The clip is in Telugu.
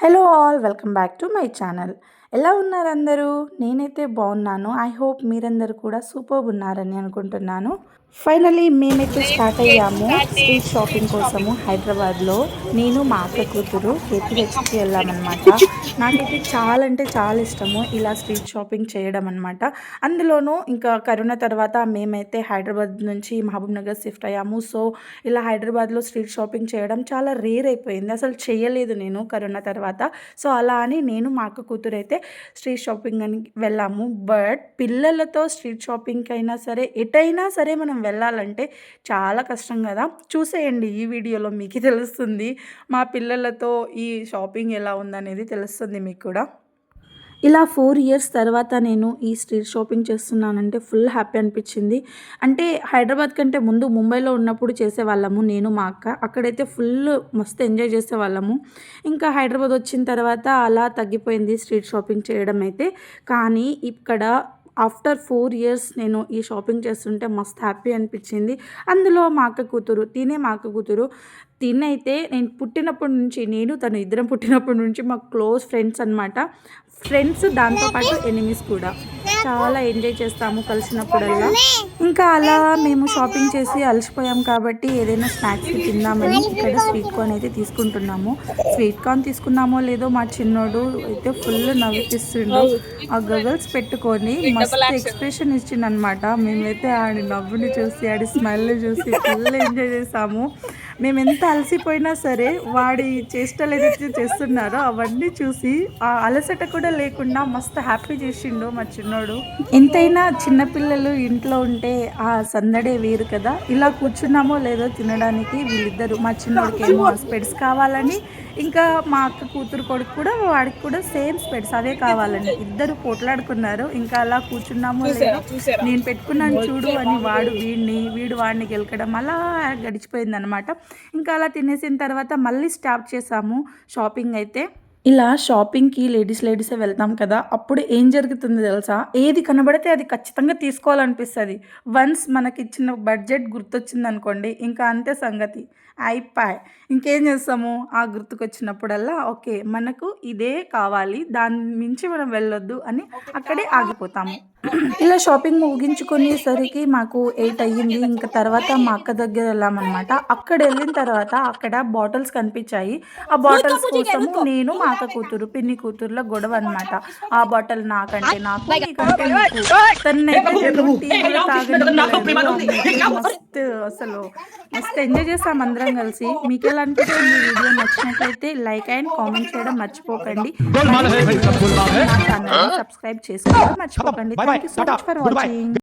Hello all, welcome back to my channel. ఎలా ఉన్నారు అందరూ? నేనైతే బాగున్నాను. ఐ హోప్ మీరందరూ కూడా సూపర్ ఉన్నారని అనుకుంటున్నాను. ఫైనలీ మేమైతే స్టార్ట్ అయ్యాము స్ట్రీట్ షాపింగ్ కోసము హైదరాబాద్లో. నేను మా అక్క కూతురు కేపీహెచ్కి వెళ్ళామన్నమాట. నాకైతే చాలా అంటే చాలా ఇష్టము ఇలా స్ట్రీట్ షాపింగ్ చేయడం అనమాట అందులోనూ ఇంకా కరోనా తర్వాత మేమైతే హైదరాబాద్ నుంచి మహబూబ్ నగర్ షిఫ్ట్ అయ్యాము. సో ఇలా హైదరాబాద్లో స్ట్రీట్ షాపింగ్ చేయడం చాలా రేర్ అయిపోయింది. అసలు చేయలేదు నేను కరోనా తర్వాత. సో అలా అని నేను మా అక్క కూతురు అయితే స్ట్రీట్ షాపింగ్ అని వెళ్ళాము. బట్ పిల్లలతో స్ట్రీట్ షాపింగ్కి అయినా సరే ఎటైనా సరే మనం వెళ్ళాలంటే చాలా కష్టం కదా. చూసేయండి ఈ వీడియోలో మీకు తెలుస్తుంది. మా పిల్లలతో ఈ షాపింగ్ ఎలా ఉందనేది తెలుస్తుంది మీకు కూడా. ఇలా ఫోర్ ఇయర్స్ తర్వాత నేను ఈ స్ట్రీట్ షాపింగ్ చేస్తున్నానంటే ఫుల్ హ్యాపీ అనిపించింది. అంటే హైదరాబాద్ కంటే ముందు ముంబైలో ఉన్నప్పుడు చేసేవాళ్ళము నేను మా అక్క. అక్కడైతే ఫుల్ మస్తు ఎంజాయ్ చేసేవాళ్ళము. ఇంకా హైదరాబాద్ వచ్చిన తర్వాత అలా తగ్గిపోయింది స్ట్రీట్ షాపింగ్ చేయడం అయితే. కానీ ఇక్కడ ఆఫ్టర్ ఫోర్ ఇయర్స్ నేను ఈ షాపింగ్ చేస్తుంటే మస్త్ హ్యాపీ అనిపించింది. అందులో మా అక్క కూతురు తినే మా అక్క కూతురు తినైతే నేను పుట్టినప్పటి నుంచి నేను తను ఇద్దరం పుట్టినప్పటి నుంచి మా క్లోజ్ ఫ్రెండ్స్ అనమాట ఫ్రెండ్స్ దాంతోపాటు ఎనిమీస్ కూడా. చాలా ఎంజాయ్ చేస్తాము కలిసినప్పుడల్లా. ఇంకా అలా మేము షాపింగ్ చేసి అలసిపోయాం కాబట్టి ఏదైనా స్నాక్స్ తిందామని ఇక్కడ స్వీట్ కార్న్ అయితే తీసుకుంటున్నాము. స్వీట్ కార్న్ తీసుకున్నామో లేదో మా చిన్నోడు అయితే ఫుల్ నవ్విపిస్తుండు. ఆ గగల్స్ పెట్టుకొని మస్తు ఎక్స్ప్రెషన్ ఇచ్చిండనమాట మేమైతే ఆడి నవ్వుని చూసి ఆడి స్మైల్ చూసి ఫుల్ ఎంజాయ్ చేసాము. మేము ఎంత అలసిపోయినా సరే వాడి చేష్టలు ఏదైతే చేస్తున్నారో అవన్నీ చూసి ఆ అలసట కూడా లేకుండా మస్తు హ్యాపీ చేసిండు మా చిన్నోడు. ఎంతైనా చిన్నపిల్లలు ఇంట్లో ఉంటే ఆ సందడే వేరు కదా. ఇలా కూర్చున్నామో లేదో తినడానికి వీళ్ళిద్దరు. మా చిన్నోడికి ఏమో స్పెడ్స్ కావాలని ఇంకా మా అక్క కూతురు కొడుకు కూడా వాడికి కూడా సేమ్ స్పెడ్స్ అవే కావాలని. ఇద్దరు పోట్లాడుకున్నారు. ఇంకా అలా కూర్చున్నామో లేదో నేను పెట్టుకున్నాను చూడు అని వాడు వీడిని వీడు వాడిని గెలకడం అలా గడిచిపోయింది అనమాట ఇంకా అలా తినేసిన తర్వాత మళ్ళీ స్టాప్ చేసాము షాపింగ్ అయితే. ఇలా షాపింగ్కి లేడీస్ లేడీసే వెళ్తాం కదా అప్పుడు ఏం జరుగుతుంది తెలుసా? ఏది కనబడితే అది ఖచ్చితంగా తీసుకోవాలనిపిస్తుంది. వన్స్ మనకి ఇచ్చిన బడ్జెట్ గుర్తొచ్చింది అనుకోండి ఇంకా అంతే సంగతి. అయిపోయి. ఇంకేం చేస్తాము? ఆ గుర్తుకొచ్చినప్పుడల్లా ఓకే మనకు ఇదే కావాలి దాని మించి మనం వెళ్ళొద్దు అని అక్కడే ఆగిపోతాము. ఇలా షాపింగ్ ముగించుకునేసరికి మాకు ఎయిట్ అయ్యింది. ఇంకా తర్వాత మా అక్క దగ్గర వెళ్ళామన్నమాట. అక్కడ వెళ్ళిన తర్వాత అక్కడ బాటిల్స్ కనిపించాయి. ఆ బాటిల్స్ కోసం నేను మా అక్క కూతురు పిన్ని కూతురులో గొడవ అనమాట ఆ బాటిల్ నాకంటే నాకు మస్తు అసలు మస్తు ఎంజాయ్ చేస్తాం అందరం కలిసి. మీకు ఎలా అనిపిస్తుంది వీడియో నచ్చినట్లయితే లైక్ అండ్ కామెంట్ చేయడం మర్చిపోకండి. సబ్స్క్రైబ్ చేసుకోవడం మర్చిపోకండి. que só Tata.